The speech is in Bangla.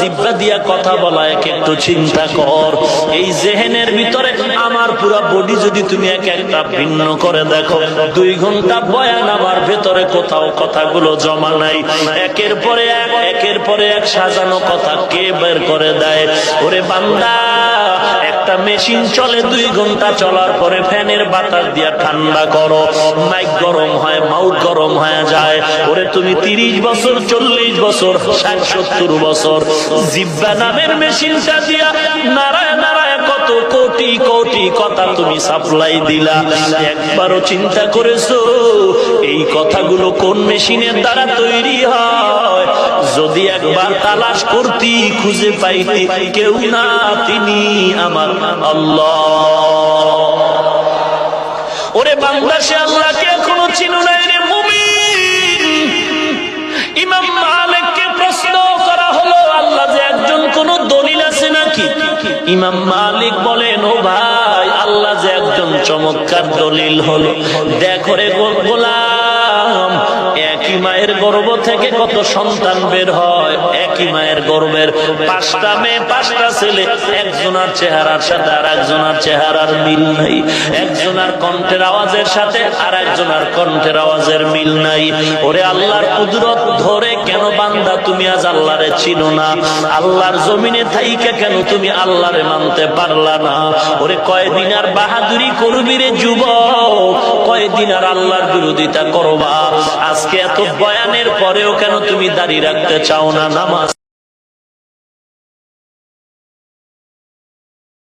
জিব্বা দিয়া কথা বলা এক একটু চিন্তা কর। এই জেহেনের ভিতরে আমার পুরা বডি যদি তুমি এক একটা ভিন্ন করে দেখো, দুই ঘণ্টা বয়ান আমার ভেতরে কোথাও কথাগুলো জমা নাই। একের পরে এক, একের পরে এক সাজানো কথা কে বের করে দেয়? ওরে বান্দা, একটা মেশিন চলে, দুই ঘণ্টা চলার পরে ফ্যানের বাতাস দিয়া ঠান্ডা করো। মাইক গরম হয়, মাউথ গরম হয়ে যায়। ওরে তুমি তিরিশ বছর, চল্লিশ বছর, ষাট, সত্তর বছর জিব্বা নামের মেশিনটা দিয়া নারায় নারায় কত কোটি কোটি কথা তুমি সাপ্লাই দিলা। একবারও চিন্তা করেছ, এই কথাগুলো কোন মেশিনের দ্বারা তৈরি হয়? যদি একবার তালাশ করতি, খুঁজে পাইতি কেউ না, তিনি আমার আল্লাহ। ওরে বাংলাদেশে সে আল্লাহকে এখনও চিনো নাই রে ইমাম মালিক বলেন ও ভাই আল্লাহ যে একজন চমৎকার দলিল হলো। দেখো রে গোলা মায়ের গর্ভ থেকে কত সন্তান বের হয়? একই মায়ের গর্বের পাঁচটা মেয়ে, পাঁচটা ছেলে, একজনার চেহারার সাথে আর একজনার চেহারার মিল নাই। একজনার কণ্ঠের আওয়াজের সাথে আর একজনার কণ্ঠের আওয়াজের মিল নাই। ওরে আল্লাহর কুদরত ধরে কেন বান্দা তুমি আজ আল্লাহরে চিনো না? আল্লাহর জমিনে থাইকা কেন তুমি আল্লাহরে মানতে পারলা না? ওরে কয়দিন আর বাহাদুরি করবি রে যুবক? কয়দিন আল্লাহর বিরোধিতা করবা। আজকে এত বয়ানের পরেও কেন তুমি দাঁড়িয়ে রাখতে চাও না? নামাজ